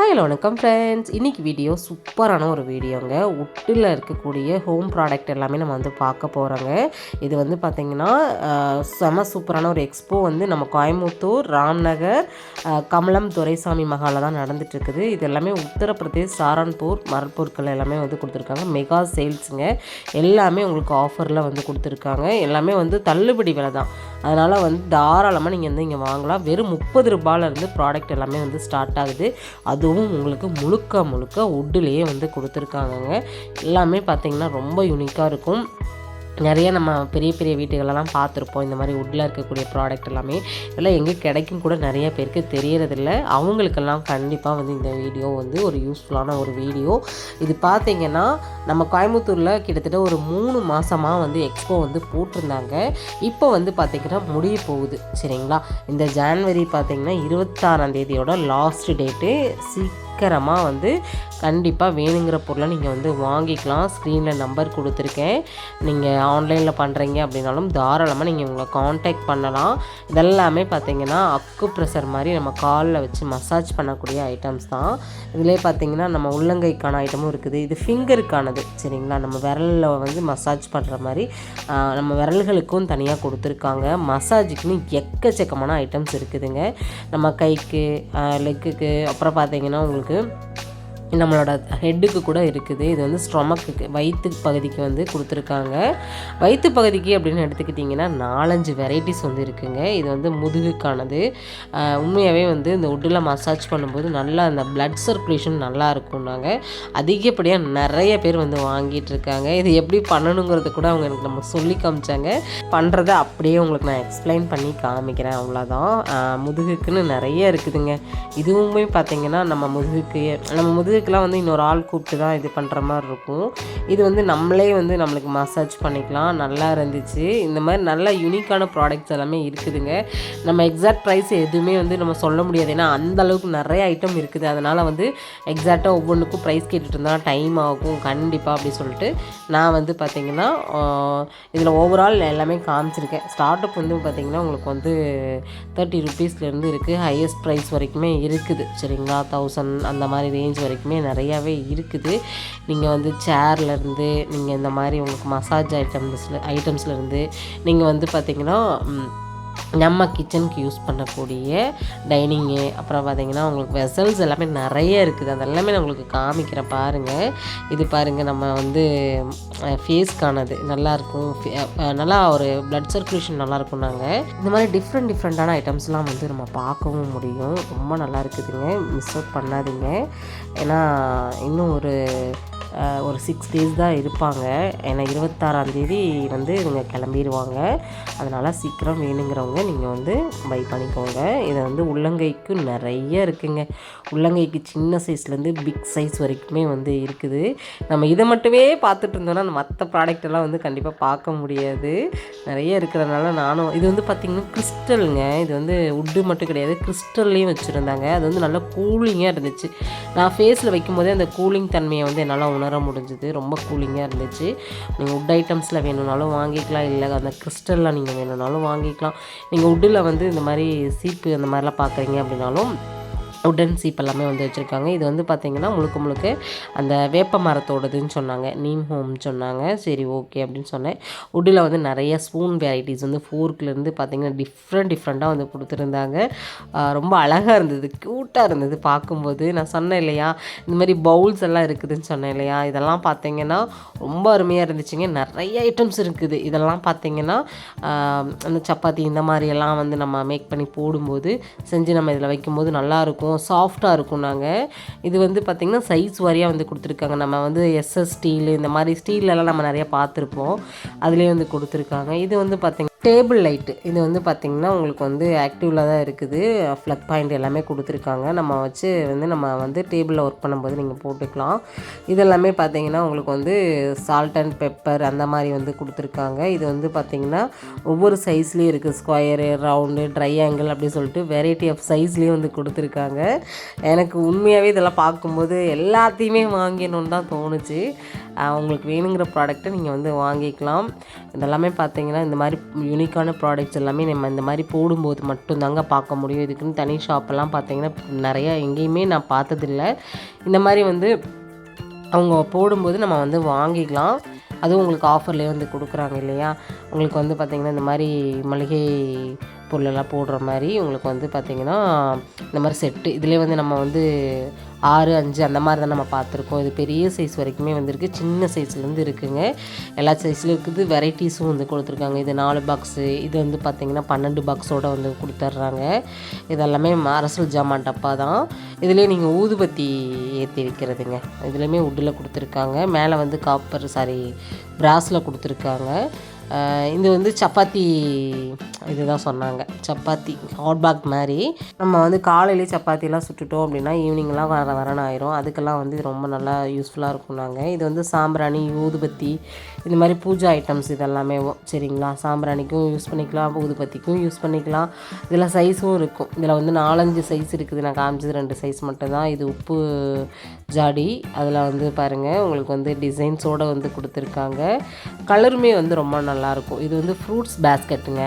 Hello வணக்கம் friends இன்றைக்கி video சூப்பரான ஒரு வீடியோங்க உட்டில் இருக்கக்கூடிய ஹோம் ப்ராடக்ட் எல்லாமே நம்ம வந்து பார்க்க போகிறோங்க இது வந்து பார்த்திங்கன்னா செம சூப்பரான ஒரு எக்ஸ்போ வந்து நம்ம கோயம்புத்தூர் ராம்நகர் கமலம் துரைசாமி மகாலில் தான் நடந்துட்டுருக்குது. இது எல்லாமே உத்தரப்பிரதேஷ் சாரான்பூர் மரப்பொருட்கள் எல்லாமே வந்து கொடுத்துருக்காங்க. மெகா சேல்ஸுங்க எல்லாமே உங்களுக்கு ஆஃபரில் வந்து கொடுத்துருக்காங்க. எல்லாமே வந்து தள்ளுபடி விலை தான். அதனால் வந்து தாராளமாக நீங்கள் வந்து இங்கே வாங்கலாம். வெறும் முப்பது ரூபாயிலேருந்து ப்ராடக்ட் எல்லாமே வந்து ஸ்டார்ட் ஆகுது. அது அதுவும் உங்களுக்கு முழுக்க முழுக்க உட்டுலேயே வந்து கொடுத்துருக்காங்கங்க. எல்லாமே பார்த்தீங்கன்னா ரொம்ப யூனிக்காக இருக்கும். நிறைய நம்ம பெரிய பெரிய வீட்டுகளெல்லாம் பார்த்துருப்போம். இந்த மாதிரி உட்டில் இருக்கக்கூடிய ப்ராடக்ட் எல்லாமே. இதெல்லாம் எங்கே கிடைக்கும் கூட நிறைய பேருக்கு தெரியறதில்ல. அவங்களுக்கெல்லாம் கண்டிப்பாக வந்து இந்த வீடியோ வந்து ஒரு யூஸ்ஃபுல்லான ஒரு வீடியோ இது பார்த்தீங்கன்னா நம்ம கோயம்புத்தூரில் கிட்டத்தட்ட ஒரு மூணு மாதமாக வந்து எக்ஸ்போ வந்து போட்டிருந்தாங்க. இப்போ வந்து பார்த்திங்கன்னா முடிய போகுது. சரிங்களா? இந்த ஜான்வரி பார்த்திங்கன்னா இருபத்தாறாம் தேதியோட லாஸ்ட் டேட்டு சீக்கிரமாக வந்து கண்டிப்பாக வேணுங்கிற பொருளை நீங்கள் வந்து வாங்கிக்கலாம். ஸ்க்ரீனில் நம்பர் கொடுத்துருக்கேன். நீங்கள் ஆன்லைனில் பண்ணுறீங்க அப்படின்னாலும் தாராளமாக நீங்கள் உங்களை காண்டாக்ட் பண்ணலாம். இதெல்லாமே பார்த்தீங்கன்னா அக்கு ப்ரெஷர் மாதிரி நம்ம காலில் வச்சு மசாஜ் பண்ணக்கூடிய ஐட்டம்ஸ் தான். இதிலே பார்த்தீங்கன்னா நம்ம உள்ளங்கைக்கான ஐட்டமும் இருக்குது. இது ஃபிங்கருக்கானது சரிங்களா? நம்ம விரலில் வந்து மசாஜ் பண்ணுற மாதிரி நம்ம விரல்களுக்கும் தனியாக கொடுத்துருக்காங்க. மசாஜுக்குன்னு எக்கச்சக்கமான ஐட்டம்ஸ் இருக்குதுங்க. நம்ம கைக்கு லெக்குக்கு அப்புறம் பார்த்தீங்கன்னா உங்களுக்கு நம்மளோட ஹெட்டுக்கு கூட இருக்குது. இது வந்து ஸ்டொமக்கு வயிற்று பகுதிக்கு வந்து கொடுத்துருக்காங்க. வயிற்று பகுதிக்கு அப்படின்னு எடுத்துக்கிட்டிங்கன்னா நாலஞ்சு வெரைட்டிஸ் வந்து இருக்குங்க. இது வந்து முதுகுக்கானது. உண்மையாகவே வந்து இந்த உட்டில் மசாஜ் பண்ணும்போது நல்லா அந்த பிளட் சர்க்குலேஷன் நல்லா இருக்கும்னாங்க. அதிகப்படியாக நிறைய பேர் வந்து வாங்கிட்டு இருக்காங்க இது எப்படி பண்ணணுங்கிறது கூட அவங்க எனக்கு நம்ம சொல்லி காமிச்சாங்க. பண்ணுறத அப்படியே உங்களுக்கு நான் எக்ஸ்பிளைன் பண்ணி காமிக்கிறேன். அவ்வளோதான் முதுகுக்குன்னு நிறைய இருக்குதுங்க. இதுவுமே பார்த்தீங்கன்னா நம்ம முதுகுக்கு நம்ம முதுகு முதுகுக்கெலாம் வந்து இன்னொரு ஆள் கூப்பிட்டு தான் இது பண்ணுற மாதிரி இருக்கும். இது வந்து நம்மளே வந்து நம்மளுக்கு மசாஜ் பண்ணிக்கலாம். நல்லா இருந்துச்சு. இந்த மாதிரி நல்ல யூனிக்கான ப்ராடக்ட்ஸ் எல்லாமே இருக்குதுங்க. நம்ம எக்ஸாக்ட் ப்ரைஸ் எதுவுமே வந்து நம்ம சொல்ல முடியாது. ஏன்னா அந்த அளவுக்கு நிறைய ஐட்டம் இருக்குது. அதனால் வந்து எக்ஸாக்டாக ஒவ்வொன்றுக்கும் ப்ரைஸ் கேட்டுட்டு இருந்தால் டைம் ஆகும். கண்டிப்பாக அப்படி சொல்லிட்டு நான் வந்து பார்த்திங்கன்னா இதில் ஓவரால் எல்லாமே காமிச்சிருக்கேன். ஸ்டார்ட் அப் வந்து பார்த்திங்கன்னா உங்களுக்கு வந்து தேர்ட்டி ருபீஸ்லேருந்து இருக்குது ஹையஸ்ட் ப்ரைஸ் வரைக்குமே இருக்குது. சரிங்களா? தௌசண்ட் அந்த மாதிரி ரேஞ்ச் வரைக்கும் நிறையாவே இருக்குது. நீங்கள் வந்து சேர்லேருந்து நீங்கள் இந்த மாதிரி உங்களுக்கு மசாஜ் ஐட்டம்ஸில் ஐட்டம்ஸ்லேருந்து நீங்கள் வந்து பார்த்திங்கன்னா நம்ம கிச்சனுக்கு யூஸ் பண்ணக்கூடிய டைனிங்கு அப்புறம் பார்த்தீங்கன்னா உங்களுக்கு வெசல்ஸ் எல்லாமே நிறைய இருக்குது. அதெல்லாமே நான் உங்களுக்கு காமிக்கிறேன் பாருங்கள் இது பாருங்கள் நம்ம வந்து ஃபேஸ்க்கானது நல்லாயிருக்கும் நல்லா ஒரு ப்ளட் சர்க்குலேஷன் நல்லாயிருக்கும் நாங்கள் இந்த மாதிரி டிஃப்ரெண்ட் டிஃப்ரெண்ட்டான ஐட்டம்ஸ்லாம் வந்து நம்ம பார்க்கவும் முடியும். ரொம்ப நல்லா இருக்குதுங்க. மிஸ் அவுட் பண்ணாதீங்க. ஏன்னா இன்னும் ஒரு ஒரு சிக்ஸ் டேஸ் தான் இருப்பாங்க. ஏன்னா இருபத்தாறாந்தேதி வந்து இவங்க கிளம்பிடுவாங்க அதனால் சீக்கிரம் வேணுங்கிற இருக்கிறவங்க நீங்கள் வந்து பை பண்ணிக்கோங்க. இதை வந்து உள்ளங்கைக்கு நிறைய இருக்குங்க. உள்ளங்கைக்கு சின்ன சைஸ்லேருந்து பிக் சைஸ் வரைக்குமே வந்து இருக்குது. நம்ம இதை மட்டுமே பார்த்துட்டு இருந்தோம்னா மற்ற ப்ராடக்டெல்லாம் வந்து கண்டிப்பாக பார்க்க முடியாது. நிறைய இருக்கிறதுனால நானும் இது வந்து பார்த்திங்கன்னா கிறிஸ்டலுங்க இது வந்து உட்டு மட்டும் கிடையாது. கிறிஸ்டல்லையும் வச்சுருந்தாங்க. அது வந்து நல்லா கூலிங்காக இருந்துச்சு. நான் ஃபேஸில் வைக்கும்போதே அந்த கூலிங் தன்மையை வந்து என்னால் உணர முடிஞ்சுது. ரொம்ப கூலிங்காக இருந்துச்சு. நீங்கள் உட் ஐட்டம்ஸில் வேணும்னாலும் வாங்கிக்கலாம். இல்லை அந்த கிறிஸ்டலில் நீங்கள் வேணும்னாலும் வாங்கிக்கலாம். நீங்கள் உட்டில் வந்து இந்த மாதிரி சீப்பு அந்த மாதிரிலாம் பார்க்குறீங்க அப்படின்னாலும் உடன் சீப் எல்லாமே வந்து வச்சுருக்காங்க. இது வந்து பார்த்திங்கன்னா முழுக்க முழுக்க அந்த வேப்ப மரத்தோடதுன்னு சொன்னாங்க. நீம் ஹோம் சொன்னாங்க. சரி ஓகே அப்படின்னு சொன்னேன். உட்டில் வந்து நிறைய ஸ்பூன் வெரைட்டிஸ் வந்து ஃபோர்க்லேருந்து பார்த்திங்கன்னா டிஃப்ரெண்ட் டிஃப்ரெண்ட்டாக வந்து கொடுத்துருந்தாங்க. ரொம்ப அழகாக இருந்தது. க்யூட்டாக இருந்தது பார்க்கும்போது. நான் சொன்னேன் இல்லையா? இந்த மாதிரி பவுல்ஸ் எல்லாம் இருக்குதுன்னு சொன்னேன் இல்லையா? இதெல்லாம் பார்த்தீங்கன்னா ரொம்ப அருமையாக இருந்துச்சுங்க. நிறைய ஐட்டம்ஸ் இருக்குது. இதெல்லாம் பார்த்தீங்கன்னா அந்த சப்பாத்தி இந்த மாதிரியெல்லாம் வந்து நம்ம மேக் பண்ணி போடும்போது செஞ்சு நம்ம இதில் வைக்கும்போது நல்லாயிருக்கும் சாஃப்டாக இருக்கும் நாங்கள் இது வந்து பார்த்திங்கன்னா சைஸ் வாரியாக வந்து கொடுத்துருக்காங்க. நம்ம வந்து எஸ்எஸ் ஸ்டீல் இந்த மாதிரி ஸ்டீல்லலாம் நம்ம நிறைய பார்த்துருப்போம் அதுலேயே வந்து கொடுத்துருக்காங்க. இது வந்து பார்த்திங்கன்னா டேபிள் லைட்டு இது வந்து பார்த்திங்கன்னா உங்களுக்கு வந்து ஆக்டிவில் தான் இருக்குது. ஃப்ளக் பாயிண்ட் எல்லாமே கொடுத்துருக்காங்க. நம்ம வச்சு வந்து நம்ம வந்து டேபிளில் ஒர்க் பண்ணும்போது நீங்கள் போட்டுக்கலாம். இதெல்லாமே பார்த்தீங்கன்னா உங்களுக்கு வந்து சால்ட் அண்ட் பெப்பர் அந்த மாதிரி வந்து கொடுத்துருக்காங்க. இது வந்து பார்த்திங்கன்னா ஒவ்வொரு சைஸ்லேயும் இருக்குது ஸ்கொயரு ரவுண்டு ட்ரையாங்கிள் அப்படின்னு சொல்லிட்டு வெரைட்டி ஆஃப் சைஸ்லேயும் வந்து கொடுத்துருக்காங்க. எனக்கு உண்மையாகவே இதெல்லாம் பார்க்கும்போது எல்லாத்தையுமே வாங்கிடணுன்னு தான் தோணுச்சு. உங்களுக்கு வேணுங்கிற ப்ராடக்ட்டை நீங்கள் வந்து வாங்கிக்கலாம். இதெல்லாமே பார்த்தீங்கன்னா இந்த மாதிரி யூனிக்கான ப்ராடக்ட்ஸ் எல்லாமே நம்ம இந்த மாதிரி போடும்போது மட்டும்தாங்க பார்க்க முடியும். இதுக்குன்னு தனி ஷாப்பெல்லாம் பார்த்தீங்கன்னா நிறையா எங்கேயுமே நான் பார்த்ததில்ல. இந்த மாதிரி வந்து அவங்க போடும்போது நம்ம வந்து வாங்கிக்கலாம். அதுவும் உங்களுக்கு ஆஃபர்லேயே வந்து கொடுக்குறாங்க இல்லையா? உங்களுக்கு வந்து பார்த்திங்கன்னா இந்த மாதிரி மளிகை பொருளெல்லாம் போடுற மாதிரி உங்களுக்கு வந்து பார்த்திங்கன்னா இந்த மாதிரி செட்டு இதிலே வந்து நம்ம வந்து ஆறு அஞ்சு அந்த மாதிரி தான் நம்ம பார்த்துருக்கோம். இது பெரிய சைஸ் வரைக்குமே வந்துருக்கு. சின்ன சைஸ்லேருந்து இருக்குதுங்க எல்லா சைஸ்லையும் இருக்குது. வெரைட்டிஸும் வந்து கொடுத்துருக்காங்க. இது நாலு பாக்ஸு இது வந்து பார்த்திங்கன்னா பன்னெண்டு பாக்ஸோட வந்து கொடுத்துட்றாங்க இதெல்லாமே அரசல் ஜாமான் டப்பா தான். இதுலேயே நீங்கள் ஊதுபத்தி ஏற்றி வைக்கிறதுங்க. இதுலேயுமே உட்டில் கொடுத்துருக்காங்க. மேலே வந்து காப்பர் சாரி பிராஸில் கொடுத்துருக்காங்க. இது வந்து சப்பாத்தி இதுதான் சொன்னாங்க. சப்பாத்தி ஹாட் பேக் மாதிரி. நம்ம வந்து காலையிலே சப்பாத்திலாம் சுட்டுட்டோம் அப்படின்னா ஈவினிங்லாம் வர வரன்னு ஆயிரும் அதுக்கெல்லாம் வந்து இது ரொம்ப நல்லா யூஸ்ஃபுல்லாக இருக்கும் நாங்கள் இது வந்து சாம்பிராணி ஊதுபத்தி இந்த மாதிரி பூஜா ஐட்டம்ஸ் இதெல்லாமே சரிங்களா? சாம்பிராணிக்கும் யூஸ் பண்ணிக்கலாம் ஊதுபத்திக்கும் யூஸ் பண்ணிக்கலாம். இதில் சைஸும் இருக்கும். இதில் வந்து நாலஞ்சு சைஸ் இருக்குது. நான் காமிச்சது ரெண்டு சைஸ் மட்டும்தான். இது உப்பு ஜாடி. அதில் வந்து பாருங்கள் உங்களுக்கு வந்து டிசைன்ஸோடு வந்து கொடுத்துருக்காங்க. கலருமே வந்து ரொம்ப நல்லாயிருக்கும் இது வந்து ஃப்ரூட்ஸ் பேஸ்கெட்டுங்க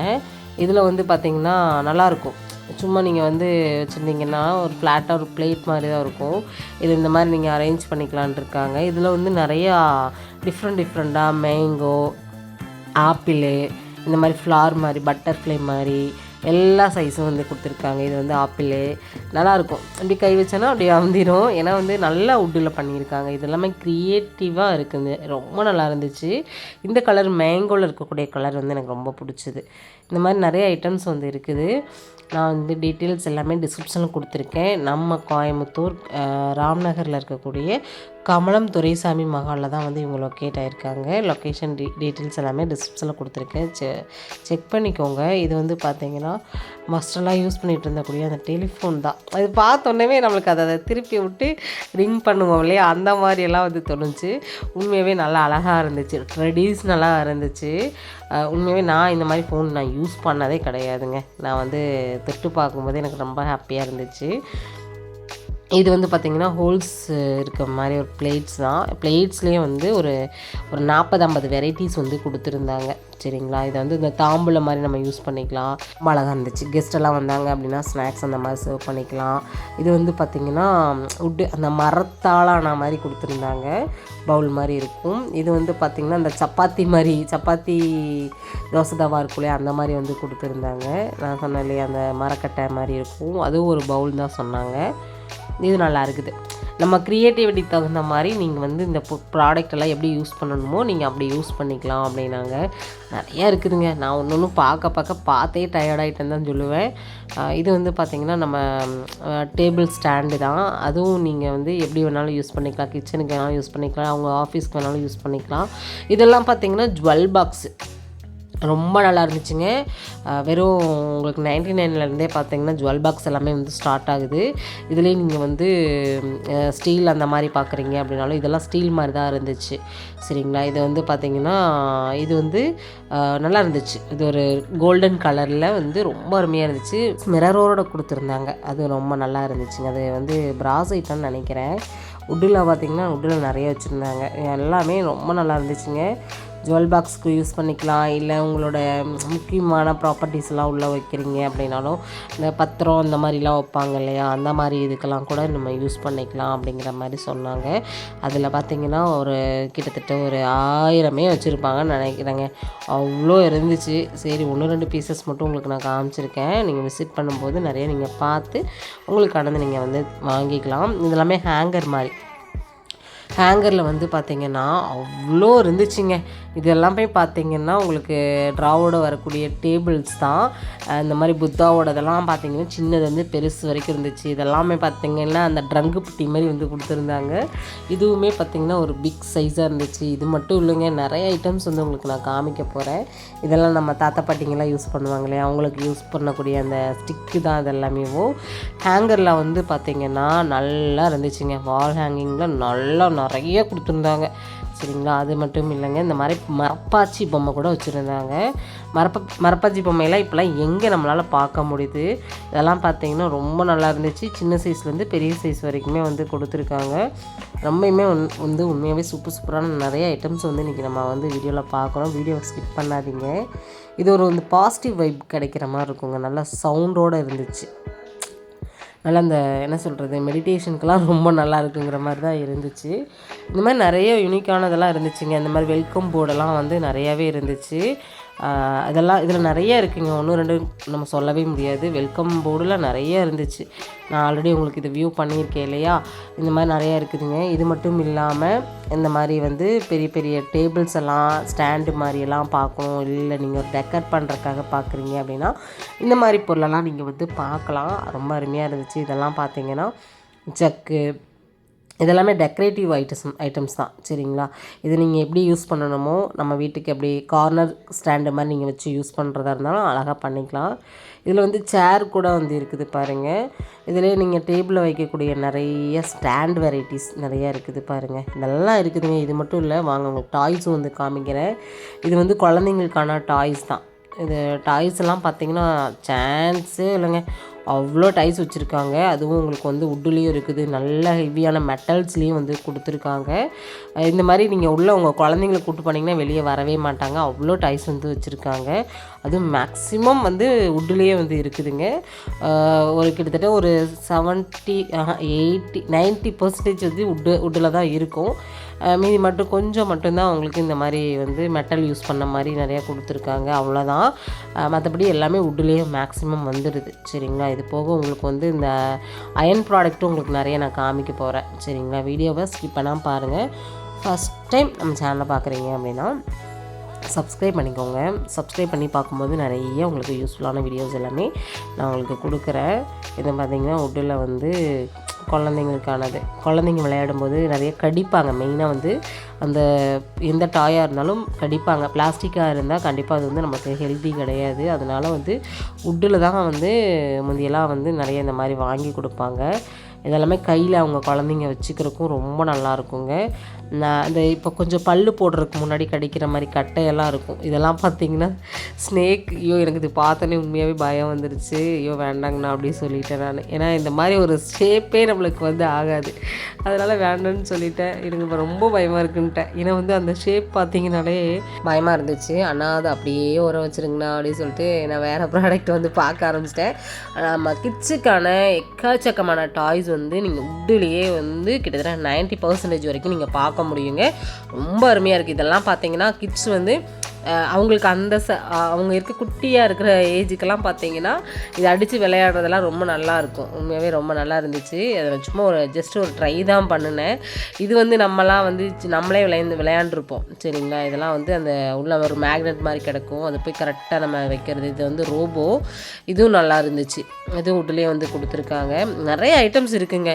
இதில் வந்து பார்த்திங்கன்னா நல்லாயிருக்கும் சும்மா நீங்கள் வந்து வச்சுருந்தீங்கன்னா ஒரு ஃப்ளாட்டாக ஒரு பிளேட் மாதிரி தான் இருக்கும். இது இந்த மாதிரி நீங்கள் அரேஞ்ச் பண்ணிக்கலான் இருக்காங்க. இதில் வந்து நிறையா டிஃப்ரெண்ட் டிஃப்ரெண்ட்டாக மேங்கோ ஆப்பிளு இந்த மாதிரி ஃப்ளார் மாதிரி பட்டர்ஃப்ளை மாதிரி எல்லா சைஸும் வந்து கொடுத்துருக்காங்க. இது வந்து ஆப்பிளு நல்லாயிருக்கும். அப்படி கை வச்சோன்னா அப்படியே அமுந்திரும் ஏன்னா வந்து நல்லா உட்டில் பண்ணியிருக்காங்க. இது எல்லாமே க்ரியேட்டிவாக இருக்குது ரொம்ப நல்லா இருந்துச்சு. இந்த கலர் மேங்கோவில் இருக்கக்கூடிய கலர் வந்து எனக்கு ரொம்ப பிடிச்சிது. இந்த மாதிரி நிறைய ஐட்டம்ஸ் வந்து இருக்குது. நான் வந்து டீட்டெயில்ஸ் எல்லாமே டிஸ்கிரிப்ஷனில் கொடுத்துருக்கேன். நம்ம கோயம்புத்தூர் ராம்நகரில் இருக்கக்கூடிய கமலம் துரைசாமி மகாலில் தான் வந்து இவங்க லொக்கேட் ஆகிருக்காங்க லொக்கேஷன் டீ டீட்டெயில்ஸ் எல்லாமே டிஸ்கிரிப்ஷனில் கொடுத்துருக்கேன். செ செக் பண்ணிக்கோங்க. இது வந்து பார்த்தீங்கன்னா மஸ்டெல்லாம் யூஸ் பண்ணிகிட்டு இருந்தக்கூடிய அந்த டெலிஃபோன் தான். அது பார்த்தோன்னே நம்மளுக்கு அதை அதை திருப்பி விட்டு ரிங் பண்ணுவோம் இல்லையா? அந்த மாதிரியெல்லாம் வந்து தோணுச்சு. உண்மையாகவே நல்லா அழகாக இருந்துச்சு. ட்ரெடிஷ்னலாக இருந்துச்சு. உண்மையாகவே நான் இந்த மாதிரி ஃபோன் நான் யூஸ் பண்ணதே கிடையாதுங்க. நான் வந்து தொட்டு பார்க்கும்போது எனக்கு ரொம்ப ஹாப்பியாக இருந்துச்சு. இது வந்து பார்த்திங்கன்னா ஹோல்ஸ் இருக்க மாதிரி ஒரு பிளேட்ஸ் தான். பிளேட்ஸ்லேயே வந்து ஒரு ஒரு நாற்பது ஐம்பது வெரைட்டிஸ் வந்து கொடுத்துருந்தாங்க. சரிங்களா? இதை வந்து இந்த தாம்பூலம் மாதிரி நம்ம யூஸ் பண்ணிக்கலாம். அழகாக இருந்துச்சு. கெஸ்டெல்லாம் வந்தாங்க அப்படின்னா ஸ்நாக்ஸ் அந்த மாதிரி சர்வ் பண்ணிக்கலாம். இது வந்து பார்த்திங்கன்னா உட்டு அந்த மரத்தாலான மாதிரி கொடுத்துருந்தாங்க. பவுல் மாதிரி இருக்கும். இது வந்து பார்த்திங்கன்னா அந்த சப்பாத்தி மாதிரி சப்பாத்தி தோசை தவா இருக்குள்ளே அந்த மாதிரி வந்து கொடுத்துருந்தாங்க. நான் சொன்னேன் இல்லையா? அந்த மரக்கட்டை மாதிரி இருக்கும். அதுவும் ஒரு பவுல் தான் சொன்னாங்க. இது நல்லா இருக்குது. நம்ம க்ரியேட்டிவிட்டி தகுந்த மாதிரி நீங்கள் வந்து இந்த ப்ராடக்ட் எல்லாம் எப்படி யூஸ் பண்ணணுமோ நீங்கள் அப்படி யூஸ் பண்ணிக்கலாம் அப்படின்னாங்க. நிறையா இருக்குதுங்க. நான் ஒன்று ஒன்று பார்க்க பார்க்க பார்த்தே டயர்டாகிட்டேன்னு தான் சொல்லுவேன். இது வந்து பார்த்திங்கன்னா நம்ம டேபிள் ஸ்டாண்டு தான். அதுவும் நீங்கள் வந்து எப்படி வேணாலும் யூஸ் பண்ணிக்கலாம். கிச்சனுக்கு வேணாலும் யூஸ் பண்ணிக்கலாம். அவங்க ஆஃபீஸ்க்கு வேணாலும் யூஸ் பண்ணிக்கலாம். இதெல்லாம் பார்த்திங்கன்னா ஜுவல் பாக்ஸு ரொம்ப நல்லா இருந்துச்சுங்க வெறும் உங்களுக்கு நைன்டி நைன்லேருந்தே பார்த்தீங்கன்னா ஜுவல் பாக்ஸ் எல்லாமே வந்து ஸ்டார்ட் ஆகுது. இதுலேயே நீங்கள் வந்து ஸ்டீல் அந்த மாதிரி பார்க்குறீங்க அப்படின்னாலும் இதெல்லாம் ஸ்டீல் மாதிரி தான் இருந்துச்சு. சரிங்களா? இது வந்து பார்த்தீங்கன்னா இது வந்து நல்லா இருந்துச்சு இது ஒரு கோல்டன் கலரில் வந்து ரொம்ப அருமையாக இருந்துச்சு. மிரரோட கொடுத்துருந்தாங்க. அது ரொம்ப நல்லா இருந்துச்சுங்க அது வந்து பிராஸ் நினைக்கிறேன். உட்டில் பார்த்திங்கன்னா உட்டில் நிறைய வச்சுருந்தாங்க. எல்லாமே ரொம்ப நல்லா இருந்துச்சுங்க ஜுவல் பாக்ஸ்க்கு யூஸ் பண்ணிக்கலாம். இல்லை உங்களோட முக்கியமான ப்ராப்பர்ட்டிஸ்லாம் உள்ளே வைக்கிறீங்க அப்படின்னாலும் இந்த பத்திரம் இந்த மாதிரிலாம் வைப்பாங்க இல்லையா? அந்த மாதிரி இதுக்கெல்லாம் கூட நம்ம யூஸ் பண்ணிக்கலாம் அப்படிங்கிற மாதிரி சொன்னாங்க. அதில் பார்த்திங்கன்னா ஒரு கிட்டத்தட்ட ஒரு ஆயிரமே வச்சுருப்பாங்கன்னு நினைக்கிறேங்க. அவ்வளோ இருந்துச்சு. சரி ஒன்று ரெண்டு பீசஸ் மட்டும் உங்களுக்கு நான் காமிச்சிருக்கேன். நீங்கள் விசிட் பண்ணும்போது நிறைய நீங்கள் பார்த்து உங்களுக்கானது நீங்கள் வந்து வாங்கிக்கலாம். இதெல்லாமே ஹேங்கர் மாதிரி. ஹேங்கரில் வந்து பார்த்திங்கன்னா அவ்வளோ இருந்துச்சுங்க. இது எல்லாமே பார்த்திங்கன்னா உங்களுக்கு ட்ராவோட வரக்கூடிய டேபிள்ஸ் தான். இந்த மாதிரி புத்தாவோடதெல்லாம் பார்த்திங்கன்னா சின்னது வந்து பெருசு வரைக்கும் இருந்துச்சு. இதெல்லாமே பார்த்திங்கன்னா அந்த ட்ரங்கு புட்டி மாதிரி வந்து கொடுத்துருந்தாங்க. இதுவுமே பார்த்திங்கன்னா ஒரு பிக் சைஸாக இருந்துச்சு. இது மட்டும் இல்லைங்க நிறைய ஐட்டம்ஸ் வந்து உங்களுக்கு நான் காமிக்க போகிறேன் இதெல்லாம் நம்ம தாத்தா பாட்டிங்கெல்லாம் யூஸ் பண்ணுவாங்க இல்லையா அவங்களுக்கு யூஸ் பண்ணக்கூடிய அந்த ஸ்டிக்கு தான் இது எல்லாமே ஹேங்கரில் வந்து பார்த்திங்கன்னா நல்லா இருந்துச்சுங்க. வால் ஹேங்கிங்கில் நல்லா நிறைய கொடுத்துருந்தாங்க. சரிங்களா? அது மட்டும் இல்லைங்க. இந்த மாதிரி மரப்பாச்சி பொம்மை கூட வச்சுருந்தாங்க. மரப்ப மரப்பாச்சி பொம்மையெல்லாம் இப்போலாம் எங்கே நம்மளால் பார்க்க முடியுது? இதெல்லாம் பார்த்தீங்கன்னா ரொம்ப நல்லா இருந்துச்சு. சின்ன சைஸ்லேருந்து பெரிய சைஸ் வரைக்குமே வந்து கொடுத்துருக்காங்க. ரொம்பயுமே வந்து உண்மையாகவே சூப்பர் சூப்பரான நிறைய ஐட்டம்ஸ் வந்து இன்றைக்கி நம்ம வந்து வீடியோவில் பார்க்குறோம். வீடியோவை ஸ்கிப் பண்ணாதீங்க. இது ஒரு வந்து பாசிட்டிவ் வைப் கிடைக்கிற மாதிரி இருக்குங்க. நல்லா சவுண்டோடு இருந்துச்சு. நல்லா அந்த என்ன சொல்கிறது மெடிடேஷனுக்கெல்லாம் ரொம்ப நல்லா இருக்குங்கிற மாதிரி தான் இருந்துச்சு. இந்த மாதிரி நிறைய யூனிக்கானதெல்லாம் இருந்துச்சுங்க. இந்த மாதிரி வெல்கம் போர்டெல்லாம் வந்து நிறையாவே இருந்துச்சு. அதெல்லாம் இதில் நிறைய இருக்குங்க. ஒன்று ரெண்டு நம்ம சொல்லவே முடியாது. வெல்கம் போர்டில் நிறைய இருந்துச்சு. நான் ஆல்ரெடி உங்களுக்கு இதை வியூ பண்ணியிருக்கேன் இல்லையா? இந்த மாதிரி நிறையா இருக்குதுங்க. இது மட்டும் இல்லாமல் இந்த மாதிரி வந்து பெரிய பெரிய டேபிள்ஸ் எல்லாம் ஸ்டாண்டு மாதிரியெல்லாம் பார்க்கணும். இல்லை நீங்கள் ஒரு டெக்கர் பண்ணுறதுக்காக பார்க்குறீங்க அப்படின்னா இந்த மாதிரி பொருளெல்லாம் நீங்கள் வந்து பார்க்கலாம். ரொம்ப அருமையாக இருந்துச்சு. இதெல்லாம் பார்த்தீங்கன்னா ஜக்கு இதெல்லாமே டெக்கரேட்டிவ் ஐட்டம்ஸ் ஐட்டம்ஸ் தான் சரிங்களா? இது நீங்கள் எப்படி யூஸ் பண்ணணுமோ நம்ம வீட்டுக்கு எப்படி கார்னர் ஸ்டாண்டு மாதிரி நீங்கள் வச்சு யூஸ் பண்ணுறதா இருந்தாலும் அழகாக பண்ணிக்கலாம். இதில் வந்து சேர் கூட வந்து இருக்குது பாருங்கள் இதில் நீங்கள் டேபிளில் வைக்கக்கூடிய நிறைய ஸ்டாண்ட் வெரைட்டிஸ் நிறையா இருக்குது பாருங்கள் இதெல்லாம் இருக்குதுங்க. இது மட்டும் இல்லை வாங்க உங்களுக்கு டாய்ஸும் வந்து காமிக்கிறேன். இது வந்து குழந்தைங்களுக்கான டாய்ஸ் தான். இது டாய்ஸ் எல்லாம் பார்த்தீங்கன்னா சான்ஸே இல்லைங்க. அவ்வளோ டைஸ் வச்சுருக்காங்க. அதுவும் உங்களுக்கு வந்து உட்டுலேயும் இருக்குது. நல்ல ஹெவியான மெட்டல்ஸ்லேயும் வந்து கொடுத்துருக்காங்க. இந்த மாதிரி நீங்கள் உள்ளே உங்கள் குழந்தைங்கள கூப்பிட்டு போனீங்கன்னா வெளியே வரவே மாட்டாங்க. அவ்வளோ டைஸ் வந்து வச்சுருக்காங்க. அதுவும் மேக்ஸிமம் வந்து உட்டுலேயே வந்து இருக்குதுங்க. ஒரு கிட்டத்தட்ட ஒரு செவன்ட்டி எயிட்டி நைன்ட்டி பர்சன்டேஜ் வந்து உட்டு உட்டில் தான் இருக்கும். மீதி மட்டும் கொஞ்சம் மட்டும்தான் அவங்களுக்கு இந்த மாதிரி வந்து மெட்டல் யூஸ் பண்ண மாதிரி நிறையா கொடுத்துருக்காங்க. அவ்வளோதான் மற்றபடி எல்லாமே உட்டுலேயே மேக்ஸிமம் வந்துடுது. சரிங்களா? இது போக உங்களுக்கு வந்து இந்த அயன் ப்ராடக்ட்டும் உங்களுக்கு நிறைய நான் காமிக்க போகிறேன் சரிங்களா? வீடியோவை ஸ்கிப் பண்ணால் பாருங்கள் ஃபஸ்ட் டைம் நம்ம சேனலை பார்க்குறீங்க அப்படின்னா சப்ஸ்கிரைப் பண்ணிக்கோங்க. சப்ஸ்கிரைப் பண்ணி பார்க்கும்போது நிறைய உங்களுக்கு யூஸ்ஃபுல்லான வீடியோஸ் எல்லாமே நான் உங்களுக்கு கொடுக்குறேன். இது பார்த்திங்கன்னா உட்டில் வந்து குழந்தைங்களுக்கானது. குழந்தைங்க விளையாடும்போது நிறைய கடிப்பாங்க. மெயினாக வந்து அந்த எந்த டாயாக இருந்தாலும் கடிப்பாங்க. பிளாஸ்டிக்காக இருந்தால் கண்டிப்பாக அது வந்து நமக்கு ஹெல்தி கிடையாது. அதனால் வந்து உட்டில் தான் வந்து முந்தியெல்லாம் வந்து நிறைய இந்த மாதிரி வாங்கி கொடுப்பாங்க. இதெல்லாமே கையில் அவங்க குழந்தைங்க வச்சுக்கிறதுக்கும் ரொம்ப நல்லா இருக்குங்க. நான் இந்த இப்போ கொஞ்சம் பல்லு போடுறதுக்கு முன்னாடி கடிக்கிற மாதிரி கட்டையெல்லாம் இருக்கும். இதெல்லாம் பார்த்தீங்கன்னா ஸ்னேக் ஐயோ எனக்கு இது பார்த்தோன்னே உண்மையாகவே பயம் வந்துருச்சு. ஐயோ வேண்டாங்கண்ணா அப்படின்னு சொல்லிட்டேன் நான். ஏன்னா இந்த மாதிரி ஒரு ஷேப்பே நம்மளுக்கு வந்து ஆகாது. அதனால் வேண்டாம்னு சொல்லிட்டேன். எனக்கு இப்போ ரொம்ப பயமாக இருக்குன்ட்டேன் ஏன்னா வந்து அந்த ஷேப் பார்த்தீங்கனாலே பயமாக இருந்துச்சு. ஆனால் அது அப்படியே உர வச்சிருங்கண்ணா அப்படின்னு சொல்லிட்டு நான் வேறு ப்ராடக்ட் வந்து பார்க்க ஆரம்பிச்சிட்டேன். நம்ம கிட்ஸுக்கான எக்கச்சக்கமான டாய்ஸ் வந்து நீங்கள் உட்டுலேயே வந்து கிட்டத்தட்ட 90% பர்சன்டேஜ் வரைக்கும் நீங்கள் பார்க்க முடியுங்க. ரொம்ப அருமையாக இருக்குது இதெல்லாம் பார்த்தீங்கன்னா கிட்ஸ் வந்து அவங்களுக்கு அந்த ச அவங்க இருக்க குட்டியாக இருக்கிற ஏஜுக்கெல்லாம் பார்த்தீங்கன்னா இது அடித்து விளையாடுறதெல்லாம் ரொம்ப நல்லாயிருக்கும் உண்மையாகவே ரொம்ப நல்லா இருந்துச்சு. அதை நான் சும்மா ஒரு ஜஸ்ட் ஒரு ட்ரை தான் பண்ணினேன். இது வந்து நம்மலாம் வந்து நம்மளே விளையாண்டு விளையாண்டுருப்போம். சரிங்களா? இதெல்லாம் வந்து அந்த உள்ள ஒரு மேக்னெட் மாதிரி கிடக்கும். அதை போய் கரெக்டாக நம்ம வைக்கிறது. இது வந்து ரோபோ இதுவும் நல்லா இருந்துச்சு. இதுவும் உட்லேயே வந்து கொடுத்துருக்காங்க. நிறைய ஐட்டம்ஸ் இருக்குங்க.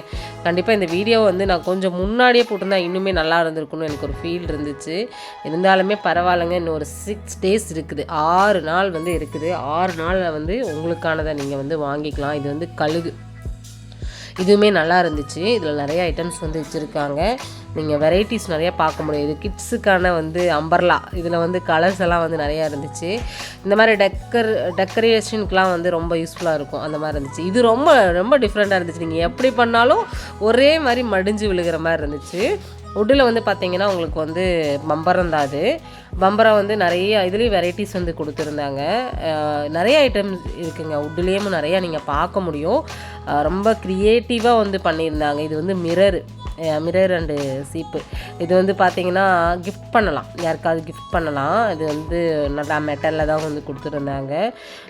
கண்டிப்பாக இந்த வீடியோ வந்து நான் கொஞ்சம் முன்னாடியே போட்டிருந்தா இன்னுமே நல்லா இருந்திருக்குன்னு எனக்கு ஒரு ஃபீல் இருந்துச்சு. இருந்தாலுமே பரவாயில்லைங்க. இன்னும் ஒரு சிக்ஸ் டேஸ் இருக்குது. ஆறு நாள் வந்து இருக்குது. ஆறு நாளில் வந்து உங்களுக்கானதை நீங்கள் வந்து வாங்கிக்கலாம். இது வந்து கழுகு. இதுவுமே நல்லா இருந்துச்சு. இதில் நிறைய ஐட்டம்ஸ் வந்து வச்சுருக்காங்க. நீங்கள் வெரைட்டிஸ் நிறையா பார்க்க முடியும். இது கிட்ஸுக்கான வந்து அம்பர்லா இதில் வந்து கலர்ஸ் எல்லாம் வந்து நிறையா இருந்துச்சு. இந்த மாதிரி டெக்கர் டெக்கரேஷனுக்குலாம் வந்து ரொம்ப யூஸ்ஃபுல்லாக இருக்கும். அந்த மாதிரி இருந்துச்சு. இது ரொம்ப ரொம்ப டிஃப்ரெண்ட்டாக இருந்துச்சு. நீங்கள் எப்படி பண்ணாலும் ஒரே மாதிரி மடிஞ்சு விழுகிற மாதிரி இருந்துச்சு. உட்டில் வந்து பார்த்தீங்கன்னா உங்களுக்கு வந்து மம்பரம் தான் அது. பம்பரம் வந்து நிறைய இதுலேயும் வெரைட்டிஸ் வந்து கொடுத்துருந்தாங்க. நிறைய ஐட்டம்ஸ் இருக்குங்க. உட்லேயும் நிறையா நீங்கள் பார்க்க முடியும். ரொம்ப க்ரியேட்டிவாக வந்து பண்ணியிருந்தாங்க. இது வந்து மிரர் மிரர் அண்டு சீப்பு இது வந்து பார்த்தீங்கன்னா கிஃப்ட் பண்ணலாம். யாருக்காவது கிஃப்ட் பண்ணலாம். இது வந்து நல்லா மெட்டலில் தான் வந்து கொடுத்துருந்தாங்க.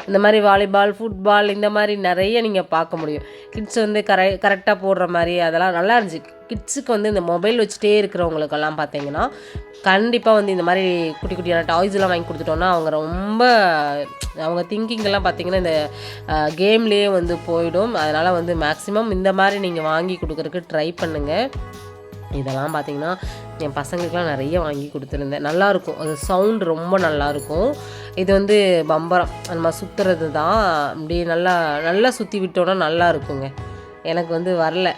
இந்த மாதிரி வாலிபால் ஃபுட்பால் இந்த மாதிரி நிறைய நீங்கள் பார்க்க முடியும். கிட்ஸ் வந்து கரெ கரெக்டாக போடுற மாதிரி அதெல்லாம் நல்லா இருந்துச்சு. கிட்ஸுக்கு வந்து இந்த மொபைல் வச்சுட்டே இருக்கிறவங்களுக்கெல்லாம் பார்த்தீங்கன்னா கண்டிப்பாக வந்து இந்த மாதிரி குட்டி குட்டியான டாய்ஸ்லாம் வாங்கி கொடுத்துட்டோன்னா அவங்க ரொம்ப அவங்க திங்கிங்கெல்லாம் பார்த்தீங்கன்னா இந்த கேம்லேயே வந்து போயிடும். அதனால் வந்து மேக்ஸிமம் இந்த மாதிரி நீங்கள் வாங்கி கொடுக்குறதுக்கு ட்ரை பண்ணுங்கள் இதெல்லாம் பார்த்தீங்கன்னா என் பசங்களுக்குலாம் நிறைய வாங்கி கொடுத்துருந்தேன். நல்லாயிருக்கும் அது சவுண்ட் ரொம்ப நல்லாயிருக்கும் இது வந்து பம்பரம். நம்ம சுற்றுறது தான் அப்படியே நல்லா நல்லா சுற்றி விட்டோன்னா நல்லா இருக்குங்க. எனக்கு வந்து வரல.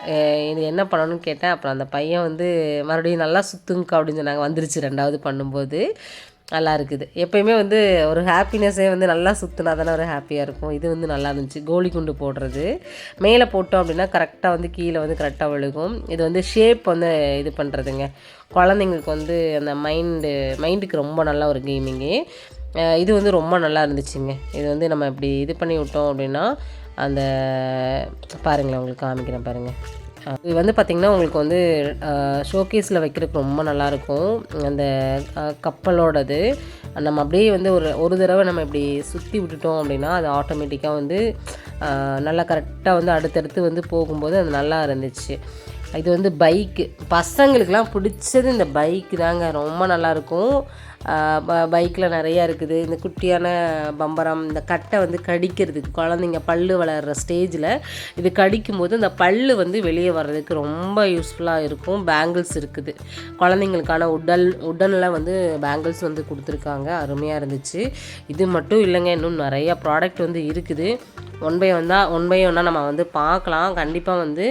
இது என்ன பண்ணணும்னு கேட்டேன். அப்புறம் அந்த பையன் வந்து மறுபடியும் நல்லா சுத்துங்கக்கா அப்படின்னு சொன்னாங்க. வந்துருச்சு ரெண்டாவது பண்ணும்போது. நல்லா இருக்குது. எப்பயுமே வந்து ஒரு ஹாப்பினஸ்ஸே வந்து நல்லா சுற்றினா தானே ஒரு ஹாப்பியாக இருக்கும். இது வந்து நல்லா இருந்துச்சு. கோலி குண்டு போடுறது. மேலே போட்டோம் அப்படின்னா கரெக்டாக வந்து கீழே வந்து கரெக்டாக விழுகும். இது வந்து ஷேப் வந்து இது பண்ணுறதுங்க குழந்தைங்களுக்கு வந்து அந்த மைண்டு மைண்டுக்கு ரொம்ப நல்ல ஒரு கேமிங்கு இது வந்து ரொம்ப நல்லா இருந்துச்சுங்க. இது வந்து நம்ம இப்படி இது பண்ணி விட்டோம் அப்படின்னா அந்த பாருங்களேன் உங்களுக்கு காமிக்கிறேன் பாருங்கள் இது வந்து பார்த்திங்கன்னா உங்களுக்கு வந்து ஷோகேஸில் வைக்கிறதுக்கு ரொம்ப நல்லாயிருக்கும். அந்த கப்பலோடது நம்ம அப்படியே வந்து ஒரு ஒரு தடவை நம்ம இப்படி சுற்றி விட்டுட்டோம் அப்படின்னா அது ஆட்டோமேட்டிக்காக வந்து நல்லா கரெக்டாக வந்து அடுத்தடுத்து வந்து போகும்போது அது நல்லா இருந்துச்சு. இது வந்து பைக்கு பசங்களுக்கெலாம் பிடிச்சது இந்த பைக்கு தாங்க. ரொம்ப நல்லாயிருக்கும். பைக்கில் நிறையா இருக்குது. இந்த குட்டியான பம்பரம் இந்த கட்டை வந்து கடிக்கிறதுக்கு குழந்தைங்க பல்லு வளர்கிற ஸ்டேஜில் இது கடிக்கும்போது இந்த பல்லு வந்து வெளியே வர்றதுக்கு ரொம்ப யூஸ்ஃபுல்லாக இருக்கும். பேங்கிள்ஸ் இருக்குது. குழந்தைங்களுக்கான உடல் உடனில் வந்து பேங்கிள்ஸ் வந்து கொடுத்துருக்காங்க. அருமையாக இருந்துச்சு. இது மட்டும் இல்லைங்க இன்னும் நிறையா ப்ராடக்ட் வந்து இருக்குது. ஒன் பை வந்தால் ஒன் பை ஒன்னாக நம்ம வந்து பார்க்கலாம். கண்டிப்பாக வந்து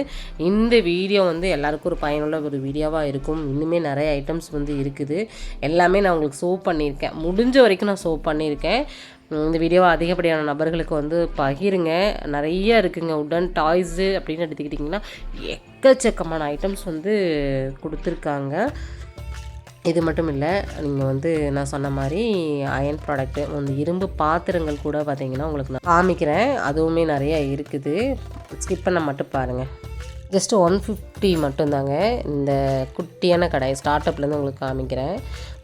இந்த வீடியோ வந்து எல்லாருக்கும் ஒரு பயனுள்ள ஒரு வீடியோவாக இருக்கும். இன்னுமே நிறைய ஐட்டம்ஸ் வந்து இருக்குது. எல்லாமே நான் உங்களுக்கு சோப் பண்ணியிருக்கேன். முடிஞ்ச வரைக்கும் நான் சோப் பண்ணியிருக்கேன். இந்த வீடியோவை அதிகப்படியான நபர்களுக்கு வந்து பகிருங்க. நிறைய இருக்குங்க. உடன் டாய்ஸு அப்படின்னு எடுத்துக்கிட்டிங்கன்னா எக்கச்சக்கமான ஐட்டம்ஸ் வந்து கொடுத்துருக்காங்க. இது மட்டும் இல்லை நீங்கள் வந்து நான் சொன்ன மாதிரி அயன் ப்ராடக்ட்டு அந்த இரும்பு பாத்திரங்கள் கூட பார்த்தீங்கன்னா உங்களுக்கு நான் காமிக்கிறேன். அதுவுமே நிறைய இருக்குது. ஸ்கிப் பண்ண மட்டும் பாருங்கள் ஜஸ்ட்டு ஒன் ஃபிஃப்டி மட்டும்தாங்க. இந்த குட்டியான கடை ஸ்டார்ட் அப்லேருந்து உங்களுக்கு காமிக்கிறேன்.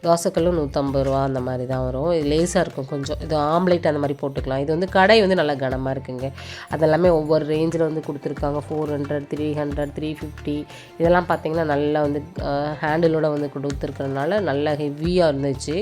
தோசைக்கல்லும் நூற்றம்பது ரூபா அந்த மாதிரி தான் வரும். இது லேஸாக இருக்கும் கொஞ்சம். இது ஆம்லேட் அந்த மாதிரி போட்டுக்கலாம். இது வந்து கடை வந்து நல்லா கனமாக இருக்குங்க. அதெல்லாமே ஒவ்வொரு ரேஞ்சில் வந்து கொடுத்துருக்காங்க. Four hundred three hundred three fifty இதெல்லாம் பார்த்திங்கன்னா நல்லா வந்து ஹேண்டிலோட வந்து கொடுத்துருக்கறனால நல்லா ஹெவியாக இருந்துச்சு.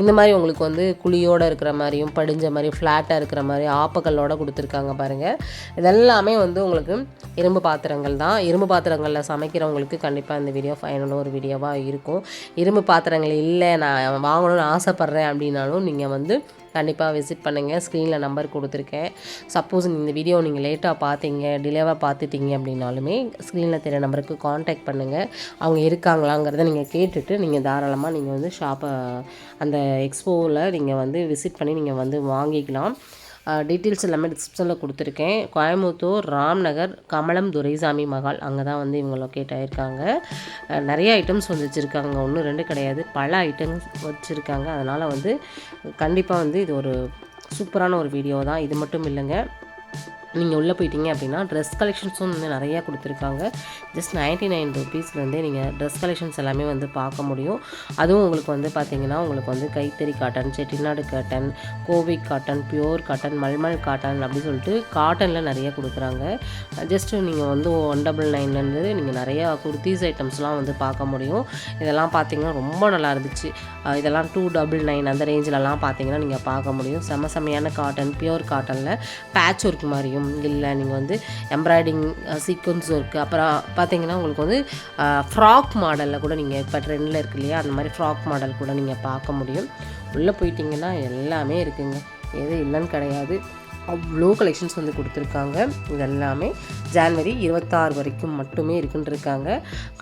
இந்த மாதிரி உங்களுக்கு வந்து குழியோடு இருக்கிற மாதிரியும் படிஞ்ச மாதிரி ஃப்ளாட்டாக இருக்கிற மாதிரி ஆப்பக்கல்லோடு கொடுத்துருக்காங்க பாருங்கள் இதெல்லாமே வந்து உங்களுக்கு இரும்பு பாத்திரங்கள் தான். இரும்பு பாத்திரங்களில் சமைக்கிறவங்களுக்கு கண்டிப்பாக இந்த வீடியோ ஃபைனலாக ஒரு வீடியோவாக இருக்கும். இரும்பு பாத்திரங்கள் இல்லை நான் வாங்கணும்னு ஆசைப்பட்றேன் அப்படின்னாலும் நீங்கள் வந்து கண்டிப்பாக விசிட் பண்ணுங்கள் ஸ்க்ரீனில் நம்பர் கொடுத்துருக்கேன். சப்போஸ் இந்த வீடியோ நீங்கள் லேட்டாக பார்த்தீங்க டிலேவாக பார்த்துட்டீங்க அப்படின்னாலுமே ஸ்க்ரீனில் தெரிய நம்பருக்கு காண்டாக்ட் பண்ணுங்கள் அவங்க இருக்காங்களாங்கிறத நீங்கள் கேட்டுட்டு நீங்கள் தாராளமாக நீங்கள் வந்து ஷாப்பை அந்த எக்ஸ்போவில் நீங்கள் வந்து விசிட் பண்ணி நீங்கள் வந்து வாங்கிக்கலாம். டீட்டெயில்ஸ் எல்லாமே டிஸ்கிரிப்ஷனில் கொடுத்துருக்கேன். கோயம்புத்தூர் ராம்நகர் கமலம் துரைசாமி மகால். அங்கே தான் வந்து இவங்க லொக்கேட் ஆகியிருக்காங்க நிறைய ஐட்டம்ஸ் வந்து வச்சுருக்காங்க. ஒன்றும் ரெண்டு கிடையாது. பல ஐட்டம்ஸ் வச்சுருக்காங்க. அதனால் வந்து கண்டிப்பாக வந்து இது ஒரு சூப்பரான ஒரு வீடியோ தான். இது மட்டும் இல்லைங்க. நீங்கள் உள்ளே போயிட்டீங்க அப்படின்னா ட்ரெஸ் கலெக்ஷன்ஸும் வந்து நிறையா கொடுத்துருக்காங்க. ஜஸ்ட் நைன்ட்டி நைன் ருபீஸ்லேருந்தே நீங்கள் ட்ரெஸ் கலெக்ஷன்ஸ் எல்லாமே வந்து பார்க்க முடியும். அதுவும் உங்களுக்கு வந்து பார்த்தீங்கன்னா உங்களுக்கு வந்து கைத்தறி cotton Chettinad cotton Kovai cotton pure cotton mulmul cotton அப்படி சொல்லிட்டு காட்டனில் நிறைய கொடுக்குறாங்க. ஜஸ்ட்டு நீங்கள் வந்து ஒன் டபுள் நைன்லேருந்து நீங்கள் நிறையா குர்த்தீஸ் ஐட்டம்ஸ்லாம் வந்து பார்க்க முடியும். இதெல்லாம் பார்த்தீங்கன்னா ரொம்ப நல்லா இருந்துச்சு. இதெல்லாம் டூ டபுள் நைன் அந்த ரேஞ்சிலலாம் பார்த்தீங்கன்னா நீங்கள் பார்க்க முடியும். செம செமையான காட்டன் பியூர் காட்டனில் பேட்ச் ஒர்க் மாதிரியும் இல்லை நீங்கள் வந்து எம்ப்ராய்டிங் சீக்வன்ஸ் இருக்குது அப்புறம் பார்த்தீங்கன்னா உங்களுக்கு வந்து ஃப்ராக் மாடலில் கூட நீங்கள் இப்போ ட்ரெண்டில் இருக்கு இல்லையா? அந்த மாதிரி ஃப்ராக் மாடல் கூட நீங்கள் பார்க்க முடியும். உள்ளே போயிட்டீங்கன்னா எல்லாமே இருக்குங்க. எது இல்லைன்னு கிடையாது. அவ்வளோ கலெக்ஷன்ஸ் வந்து கொடுத்துருக்காங்க. இது எல்லாமே ஜான்வரி இருபத்தாறு வரைக்கும் மட்டுமே இருக்குன்னு இருக்காங்க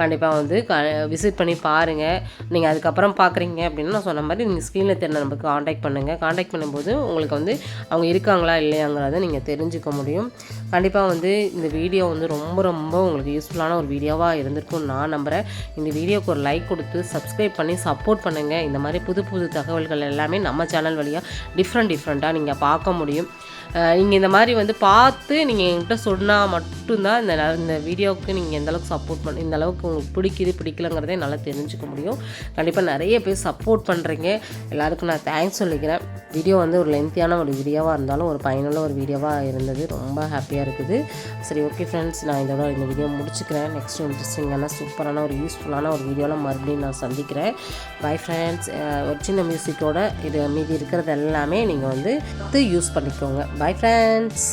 கண்டிப்பாக வந்து க விசிட் பண்ணி பாருங்கள் நீங்கள் அதுக்கப்புறம் பார்க்குறீங்க அப்படின்னா நான் சொன்ன மாதிரி நீங்கள் ஸ்க்ரீனில் தெரிஞ்ச நமக்கு காண்டாக்ட் பண்ணுங்கள் காண்டாக்ட் பண்ணும்போது உங்களுக்கு வந்து அவங்க இருக்காங்களா இல்லையாங்கிறத நீங்கள் தெரிஞ்சுக்க முடியும். கண்டிப்பாக வந்து இந்த வீடியோ வந்து ரொம்ப ரொம்ப உங்களுக்கு யூஸ்ஃபுல்லான ஒரு வீடியோவாக இருந்திருக்கும் நான் நம்புகிறேன் இந்த வீடியோக்கு ஒரு லைக் கொடுத்து சப்ஸ்கிரைப் பண்ணி சப்போர்ட் பண்ணுங்கள் இந்த மாதிரி புது புது தகவல்கள் எல்லாமே நம்ம சேனல் வழியாக டிஃப்ரெண்ட் டிஃப்ரெண்ட்டாக நீங்கள் பார்க்க முடியும். நீங்கள் இந்த மாதிரி வந்து பார்த்து நீங்கள் என்கிட்ட சொன்னால் மட்டும்தான் இந்த இந்த வீடியோவுக்கு நீங்கள் எந்தளவுக்கு சப்போர்ட் பண்ண இந்த அளவுக்கு உங்களுக்கு பிடிக்குது பிடிக்கலங்கிறதே என்னால் தெரிஞ்சுக்க முடியும். கண்டிப்பாக நிறைய பேர் சப்போர்ட் பண்ணுறீங்க எல்லாருக்கும் நான் தேங்க்ஸ் சொல்லிக்கிறேன். வீடியோ வந்து ஒரு லென்த்தியான ஒரு வீடியோவாக இருந்தாலும் ஒரு பயனுள்ள ஒரு வீடியோவாக இருந்தது. ரொம்ப ஹாப்பியாக இருக்குது. சரி ஓகே ஃப்ரெண்ட்ஸ் நான் இதோட இந்த வீடியோ முடிச்சுக்கிறேன். நெக்ஸ்ட் இன்ட்ரெஸ்டிங்கான சூப்பரான ஒரு யூஸ்ஃபுல்லான ஒரு வீடியோவில் மறுபடியும் நான் சந்திக்கிறேன். பை ஃப்ரெண்ட்ஸ் ஒரு சின்ன மியூசிக்கோட இது மீதி இருக்கிறது எல்லாமே நீங்கள் வந்து யூஸ் பண்ணிக்கோங்க. Bye friends